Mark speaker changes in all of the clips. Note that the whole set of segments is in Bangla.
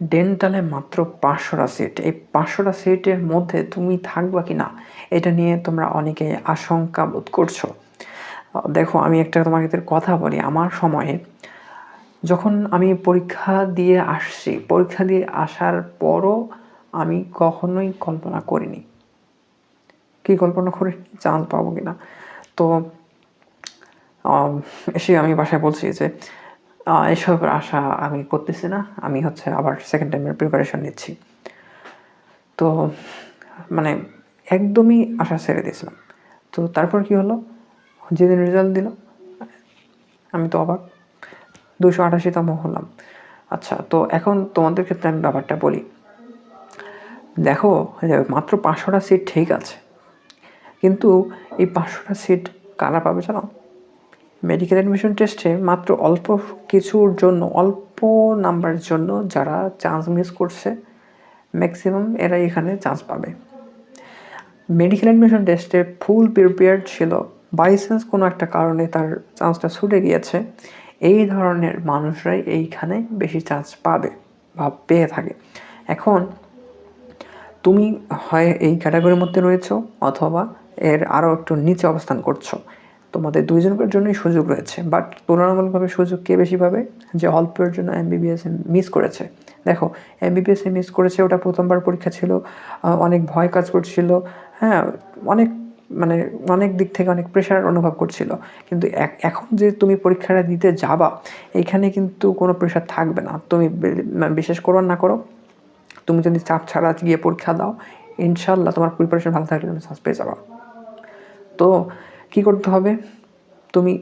Speaker 1: ডেন্টালে মাত্র পাঁচশোটা সিট এই পাঁচশোটা সিটের মধ্যে তুমি থাকবা কি না এটা নিয়ে তোমরা অনেকে আশঙ্কা বোধ করছ। দেখো, আমি একটা তোমাদের কথা বলি। আমার সময়ে যখন আমি পরীক্ষা দিয়ে আসছি, পরীক্ষা দিয়ে আসার পরও আমি কখনোই কল্পনা করিনি। কি কল্পনা করে চান্স পাবো কি না তো এসে আমি বাসায় বলছি যে এসব আশা আমি করতেছি না। আমি হচ্ছে আবার সেকেন্ড টাইমের প্রিপারেশন নিচ্ছি। তো মানে একদমই আশা ছেড়ে দিয়েছিলাম। তো তারপর কি হলো? যেদিন রেজাল্ট দিল, আমি তো অবাক। দুশো আটাশিতম হলাম। আচ্ছা তো এখন তোমাদের ক্ষেত্রে আমি ব্যাপারটা বলি। দেখো মাত্র পাঁচশোটা সিট ঠিক আছে। কিন্তু এই পাঁচশোটা সিট কারা পাবে জানো? মেডিকেল অ্যাডমিশন টেস্টে মাত্র অল্প কিছুর জন্য, অল্প নাম্বারের জন্য যারা চান্স মিস করছে ম্যাক্সিমাম এরাই এখানে চান্স পাবে। মেডিকেল অ্যাডমিশন টেস্টে ফুল প্রিপেয়ার্ড ছিল বাই চান্স কোনো একটা কারণে তার চান্সটা ছুটে গিয়েছে, এই ধরনের মানুষরাই এইখানে বেশি চান্স পাবে বা পেয়ে থাকে। এখন, তুমি হয় এই ক্যাটাগরির মধ্যে রয়েছো অথবা এর আরও একটু নিচে অবস্থান করছ। তোমাদের দুইজনের জন্যই সুযোগ রয়েছে। বাট তুলনামূলকভাবে সুযোগ কে বেশি পাবে? যে অল্পের জন্য এমবিবিএস মিস করেছে। দেখো এমবিবিএস মিস করেছে, ওটা প্রথমবার পরীক্ষা ছিল অনেক ভয় কাজ করছিল হ্যাঁ অনেক মানে অনেক দিক থেকে অনেক প্রেশার অনুভব করছিল। কিন্তু এখ- এখন যে তুমি পরীক্ষাটা দিতে যাবা এইখানে কিন্তু কোনো প্রেশার থাকবে না। তুমি মানে বিশেষ করো না করো, তুমি যদি চাপ ছাড়া গিয়ে পরীক্ষা দাও ইনশাল্লাহ তোমার প্রিপারেশন ভালো থাকলে তুমি চান্স পেয়ে যাবা। তো কি করতে হবে? তুমি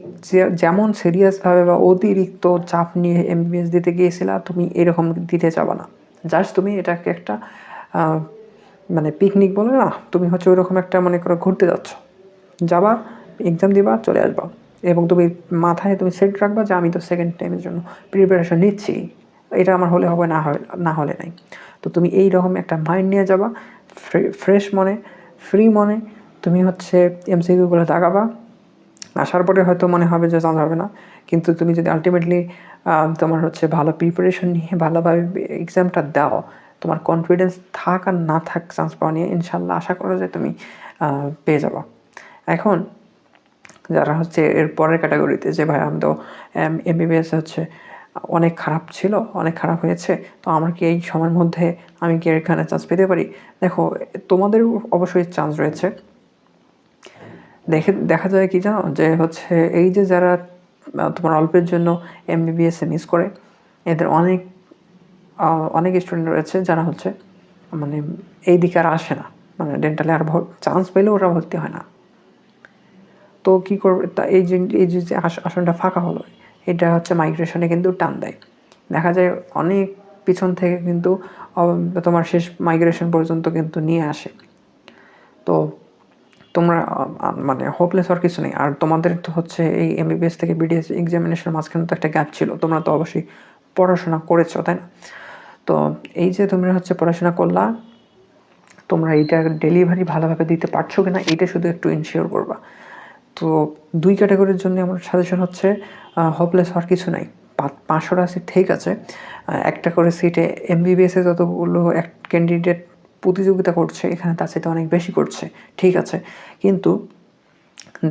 Speaker 1: যেমন সিরিয়াসভাবে বা অতিরিক্ত চাপ নিয়ে এমবিবিএস দিতে গিয়েছিলা, তুমি এরকম দিতে যাবা না। জাস্ট তুমি এটাকে একটা মানে পিকনিক বলে না, তুমি হচ্ছে ওই রকম একটা মনে করো ঘুরতে যাচ্ছ। যাবা এক্সাম দিবা, চলে আসবা। এবং তুমি মাথায় তুমি সেট রাখবা যে, আমি তো সেকেন্ড টাইমের জন্য প্রিপারেশন নিচ্ছি। এটা আমার হলে হবে, না হয় না হলে নাই। তো তুমি এই রকম একটা মাইন্ড নিয়ে যাবা ফ্রেশ মনে ফ্রি মনে তুমি হচ্ছে এমসিকিউগুলো দাগাবা আসার পরে হয়তো মনে হবে যে চান্স হবে না। কিন্তু তুমি যদি আলটিমেটলি তোমার হচ্ছে ভালো প্রিপারেশন নিয়ে ভালোভাবে এক্সামটা দাও, তোমার কনফিডেন্স থাক আর না থাক চান্স পাওয়া নিয়ে ইনশাল্লাহ আশা করা যায় তুমি পেয়ে যাবা। এখন যারা হচ্ছে এর পরের ক্যাটাগরিতে যে ভাই আমি তো এমবিবিএস হচ্ছে, অনেক খারাপ ছিল, অনেক খারাপ হয়েছে, তো আমার কি এই সময়ের মধ্যে আমি কি এখানে চান্স পেতে পারি? দেখো, তোমাদের অবশ্যই চান্স রয়েছে। দেখে, দেখা যায় কি জানো? যে হচ্ছে এই যে যারা তোমার অল্পের জন্য এমবিবিএস মিস করে, এদের অনেক অনেক স্টুডেন্ট রয়েছে যারা হচ্ছে মানে এই দিকে আর আসে না। মানে ডেন্টালে আর চান্স পেলেও ওরা ভর্তি হয় না। তো কী করবে? তা এই যে এই যে যে আস- আসনটা ফাঁকা হলো, এটা হচ্ছে মাইগ্রেশনে কিন্তু টান দেয়। দেখা যায় অনেক পিছন থেকে কিন্তু তোমার শেষ মাইগ্রেশন পর্যন্ত কিন্তু নিয়ে আসে। তো তোমরা মানে হোপলেস আর কিছু নেই। আর তোমাদের তো হচ্ছে এই এমবিবিএস থেকে বিডিএস এক্সামিনেশনের মাঝখানে তো একটা গ্যাপ ছিল। তোমরা তো অবশ্যই পড়াশোনা করেছ, তাই না? তো এই যে তোমরা হচ্ছে পড়াশোনা করলা, তোমরা এইটা ডেলিভারি ভালোভাবে দিতে পারছ কিনা এটা শুধু একটু ইনশিওর করবা। তো দুই ক্যাটাগরির জন্য আমার সাজেশন হচ্ছে হোপলেস হওয়ার কিছু নাই। পাঁচশোটা সিট ঠিক আছে। একটা করে সিটে এমবিবিএসে যতগুলো এক ক্যান্ডিডেট প্রতিযোগিতা করছে, এখানে তার সাথে অনেক বেশি করছে, ঠিক আছে। কিন্তু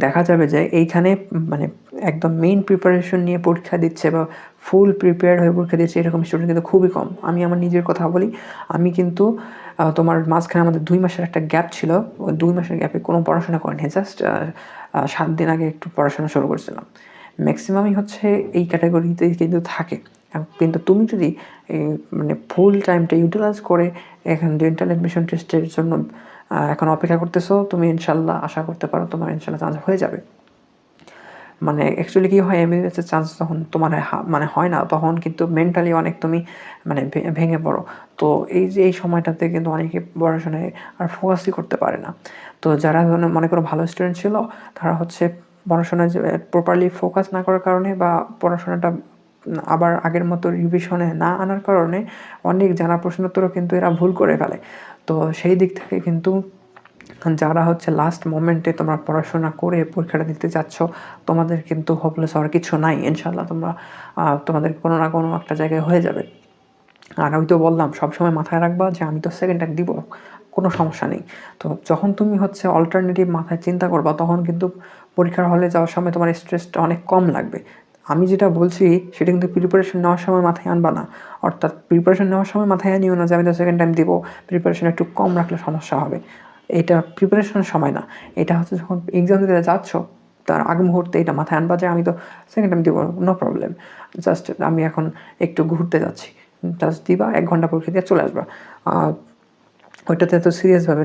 Speaker 1: দেখা যাবে যে এইখানে মানে একদম মেইন প্রিপারেশন নিয়ে পরীক্ষা দিচ্ছে বা ফুল প্রিপেয়ার্ড হয়ে পরীক্ষা দিচ্ছে এরকম স্টুডেন্ট কিন্তু খুবই কম। আমি আমার নিজের কথা বলি, আমি কিন্তু তোমার মাঝখানে আমাদের দুই মাসের একটা গ্যাপ ছিল, ওই দুই মাসের গ্যাপে কোনো পড়াশোনা করিনি জাস্ট সাত দিন আগে একটু পড়াশোনা শুরু করছিলাম। ম্যাক্সিমামই হচ্ছে এই ক্যাটাগরিতেই কিন্তু থাকে। কিন্তু তুমি যদি মানে ফুল টাইমটা ইউটিলাইজ করে এখন ডেন্টাল অ্যাডমিশন টেস্টের জন্য এখন অপেক্ষা করতেছো, তুমি ইনশাল্লাহ আশা করতে পারো তোমার ইনশাল্লাহ চান্স হয়ে যাবে। মানে অ্যাকচুয়ালি কি হয় এমবিবিএসের চান্স যখন তোমার মানে হয় না, তখন কিন্তু মেন্টালি অনেক তুমি মানে ভেঙে পড়ো। তো এই যে, এই সময়টাতে কিন্তু অনেকে পড়াশোনায় আর ফোকাসই করতে পারে না। তো যারা ধরুন মনে করো ভালো স্টুডেন্ট ছিল, তারা হচ্ছে পড়াশোনায় প্রপারলি ফোকাস না করার কারণে বা পড়াশোনাটা আবার আগের মতো রিভিশনে না আনার কারণে অনেক জানা প্রশ্নোত্তরও কিন্তু এরা ভুল করে ফেলে। তো সেই দিক থেকে কিন্তু যারা হচ্ছে লাস্ট মোমেন্টে তোমরা পড়াশোনা করে পরীক্ষাটা দিতে যাচ্ছ তোমাদের কিন্তু হোপলেস হওয়ার কিছু নাই। ইনশাল্লাহ তোমরা তোমাদের কোনো না কোনো একটা জায়গায় হয়ে যাবে। আর আমি তো বললাম, সবসময় মাথায় রাখবা যে আমি তো সেকেন্ড টাইম দিব, কোনো সমস্যা নেই। তো যখন তুমি হচ্ছে অল্টারনেটিভ মাথায় চিন্তা করবা, তখন কিন্তু পরীক্ষার হলে যাওয়ার সময় তোমার স্ট্রেসটা অনেক কম লাগবে। আমি যেটা বলছি, সেটা কিন্তু প্রিপারেশন নেওয়ার সময় মাথায় আনবা না। অর্থাৎ প্রিপারেশন নেওয়ার সময় মাথায় আনিও না যে আমি তো সেকেন্ড টাইম দিব প্রিপারেশন একটু কম রাখলে সমস্যা হবে। এটা প্রিপারেশনের সময় না। এটা হচ্ছে যখন এক্সাম দিতে যাচ্ছ, তার আগ মুহূর্তে এটা মাথায় আনবা যে আমি তো সেকেন্ড টাইম দিব নো প্রবলেম জাস্ট আমি এখন একটু ঘুরতে যাচ্ছি। জাস্ট দিবা, এক ঘণ্টা পরীক্ষা দিয়ে চলে আসবা। ওইটাতে এত সিরিয়াসভাবে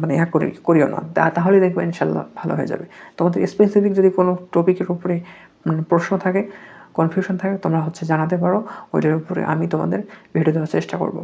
Speaker 1: মানে ইয়া করি, করিও না। তাহলে দেখবে ইনশাল্লাহ ভালো হয়ে যাবে। তোমাদের স্পেসিফিক যদি কোনো টপিকের উপরে প্রশ্ন থাকে কনফিউশন থাকে, তোমরা হচ্ছে জানাতে পারো। ওইটার উপরে আমি তোমাদের ভিডিও দেওয়ার চেষ্টা করব।